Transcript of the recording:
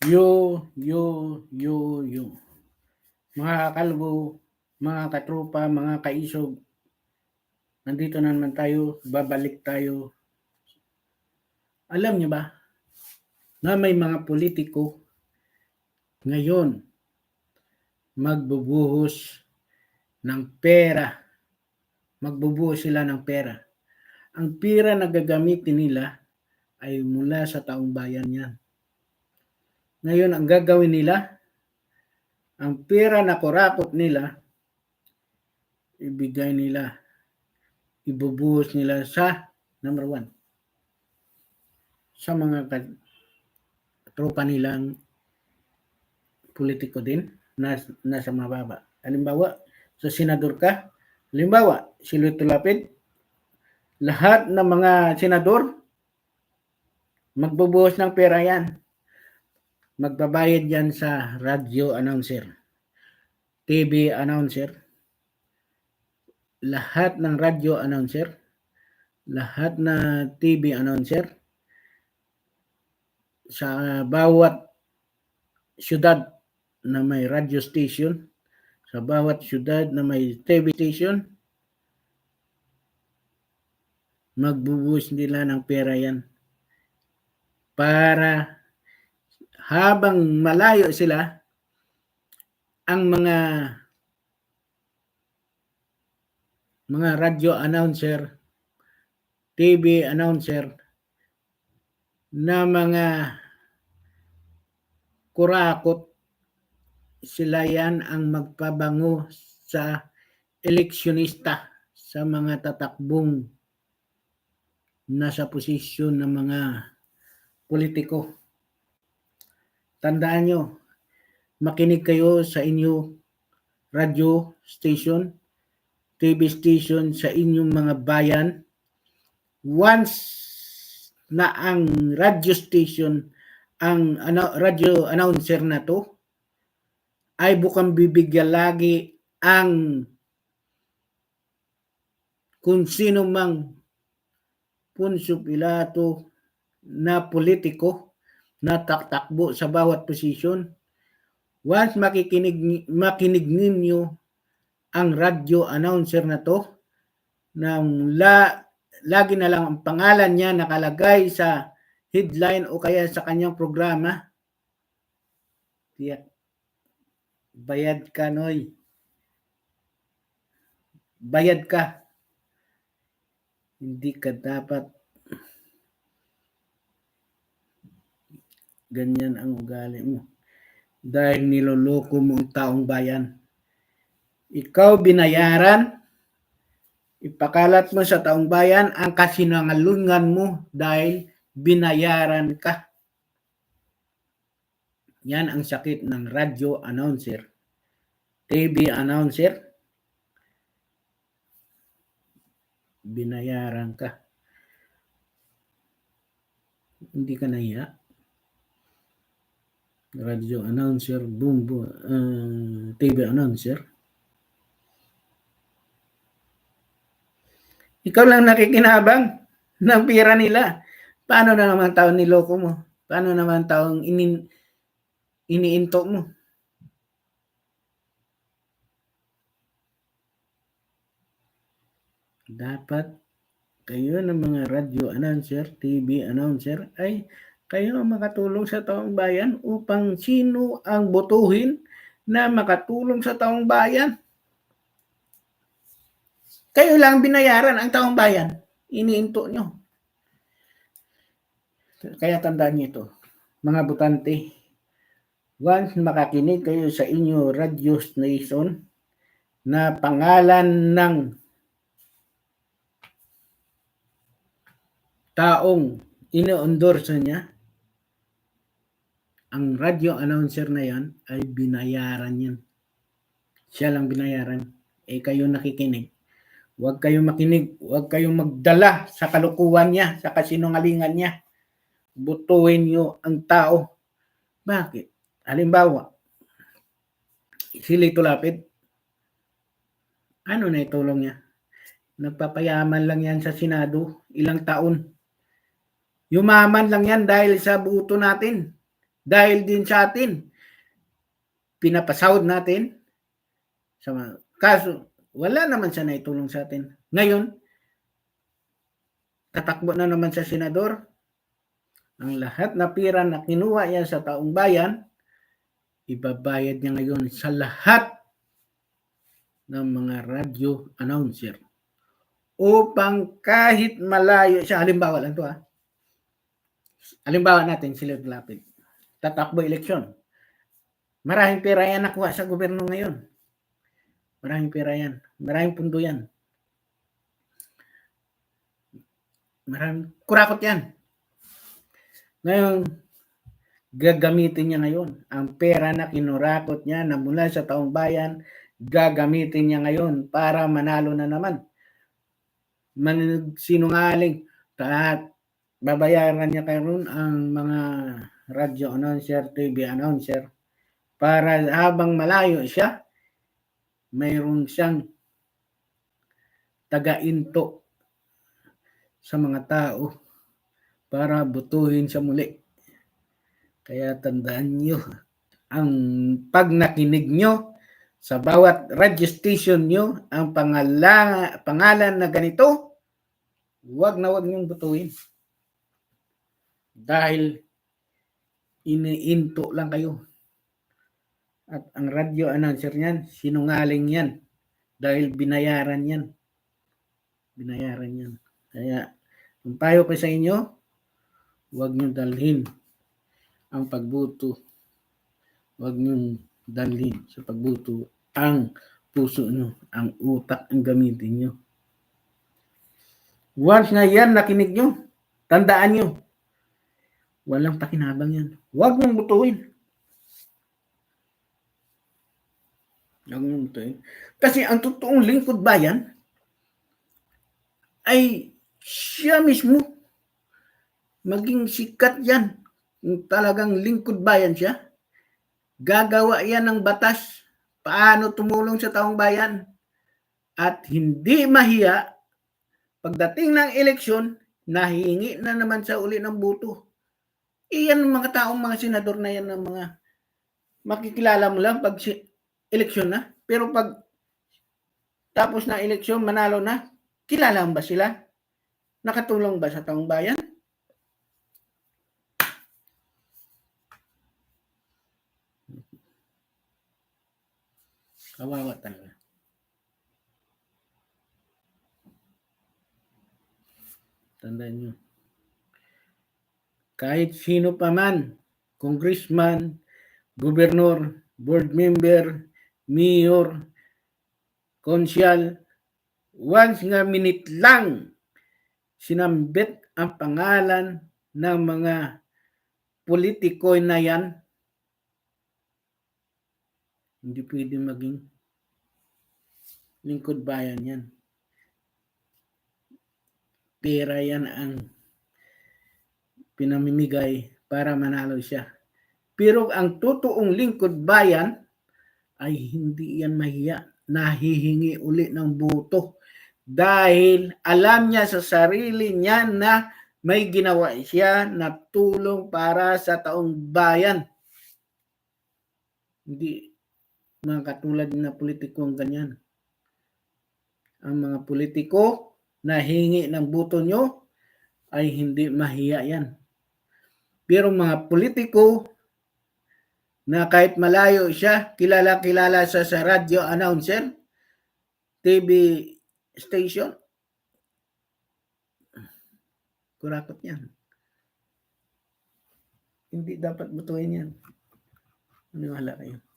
Yo, yo, yo, yo. Mga kalbo, mga katropa, mga kaisog, nandito na naman tayo, babalik tayo. Alam niyo ba na may mga politiko ngayon magbubuhos ng pera. Magbubuhos sila ng pera. Ang pera na gagamitin nila ay mula sa taong bayan yan. Ngayon, ang gagawin nila, ang pera na kurakot nila, ibigay nila, ibubuhos nila sa, number one, sa mga tropa nilang politiko din, nas, nasa mababa. Halimbawa, sa senador ka, halimbawa, si Lito Lapid, lahat ng mga senador, magbubuhos ng pera yan magbabayad yan sa radio announcer, TV announcer, lahat ng radio announcer, lahat na TV announcer, sa bawat syudad na may radio station, sa bawat syudad na may TV station, magbubuhos nila ng pera yan. Para habang malayo sila, ang mga mga radio announcer, TV announcer na mga kurakot sila yan ang magpabango sa eleksyonista sa mga tatakbong nasa posisyon ng mga politiko. Tandaan nyo, makinig kayo sa inyo radio station, TV station sa inyong mga bayan. Once na ang radio station, ang ano, radio announcer na to, ay bukang bibigyan lagi ang kung sino mang Punso Pilato na politiko na taktakbo sa bawat posisyon. Once makikinig, makinig ninyo ang radio announcer na to, nang la, lagi na lang ang pangalan niya nakalagay sa headline o kaya sa kanyang programa, tiyak, bayad ka, Noy. Bayad ka. Hindi ka dapat ganyan ang ugali mo. Dahil niloloko mo ang taong bayan. Ikaw binayaran, ipakalat mo sa taong bayan ang kasinangalungan mo dahil binayaran ka. Yan ang sakit ng radio announcer, TV announcer, binayaran ka. Hindi ka nahiya radio announcer, boom, boom uh, TV announcer. Ikaw lang nakikinabang ng pira nila. Paano na naman taong niloko mo? Paano naman taong inin, iniinto mo? Dapat kayo ng mga radio announcer, TV announcer ay kayo makatulong sa taong bayan upang sino ang botuhin na makatulong sa taong bayan. Kayo lang binayaran ang taong bayan. Iniinto nyo. Kaya tandaan niyo ito, mga butante, once makakinig kayo sa inyo radio station na pangalan ng taong ino-endorse niya, ang radio announcer na yan ay binayaran yan. Siya lang binayaran. Eh kayo nakikinig. Huwag kayong makinig. Huwag kayong magdala sa kalukuhan niya, sa kasinungalingan niya. Butuhin niyo ang tao. Bakit? Halimbawa, si Lito Lapid, ano na itulong niya? Nagpapayaman lang yan sa Senado, ilang taon. Yumaman lang yan dahil sa buto natin. Dahil din sa atin, pinapasahod natin sa kaso wala naman siya naitulong sa atin. Ngayon, tatakbo na naman sa senador, ang lahat na pira na kinuha niya sa taong bayan, ibabayad niya ngayon sa lahat ng mga radio announcer upang kahit malayo siya, halimbawa lang to ha, halimbawa natin sila lapit, tatakbo eleksyon. Maraming pera yan nakuha sa gobyerno ngayon. Maraming pera yan. Maraming pundo yan. Maraming kurakot yan. Ngayon, gagamitin niya ngayon. Ang pera na kinurakot niya na mula sa taong bayan, gagamitin niya ngayon para manalo na naman. Man, sinungaling. At babayaran niya kayo ang mga radio announcer, TV announcer para habang malayo siya, mayroon siyang taga-into sa mga tao para butuhin siya muli. Kaya tandaan nyo, ang pag nakinig nyo sa bawat radio station nyo, ang pangala, pangalan na ganito, huwag na huwag nyong butuhin. Dahil iniinto lang kayo. At ang radio announcer niyan, sinungaling yan. Dahil binayaran yan. Binayaran yan. Kaya, kung payo ko sa inyo, huwag niyo dalhin ang pagbuto. Huwag niyo dalhin sa pagbuto ang puso niyo, ang utak ang gamitin niyo. Once na yan nakinig niyo, tandaan niyo, walang pakinabang yan. Huwag mong butuin. Huwag mong butuin. Kasi ang totoong lingkod bayan ay siya mismo maging sikat yan. Kung talagang lingkod bayan siya, gagawa yan ng batas paano tumulong sa taong bayan at hindi mahiya pagdating ng eleksyon, nahihingi na naman sa uli ng buto. Iyan ang mga taong mga senador na yan ng mga makikilala mo lang pag eleksyon na. Pero pag tapos na eleksyon, manalo na, kilala ba sila? Nakatulong ba sa taong bayan? Kawawa talaga. Tandaan nyo. Kahit sino pa man, congressman, gobernur, board member, mayor, konsyal, once nga minute lang sinambit ang pangalan ng mga politiko na yan, hindi pwede maging lingkod bayan yan. Pera yan ang pinamimigay para manalo siya. Pero ang totoong lingkod bayan ay hindi yan mahiya. Nahihingi uli ng buto dahil alam niya sa sarili niya na may ginawa siya na tulong para sa taong bayan. Hindi mga katulad na politiko ang ganyan. Ang mga politiko na hingi ng buto nyo ay hindi mahiya yan. Pero mga politiko na kahit malayo siya, kilala-kilala sa sa radio announcer, TV station, kurakot yan. Hindi dapat butuin yan. Maniwala kayo.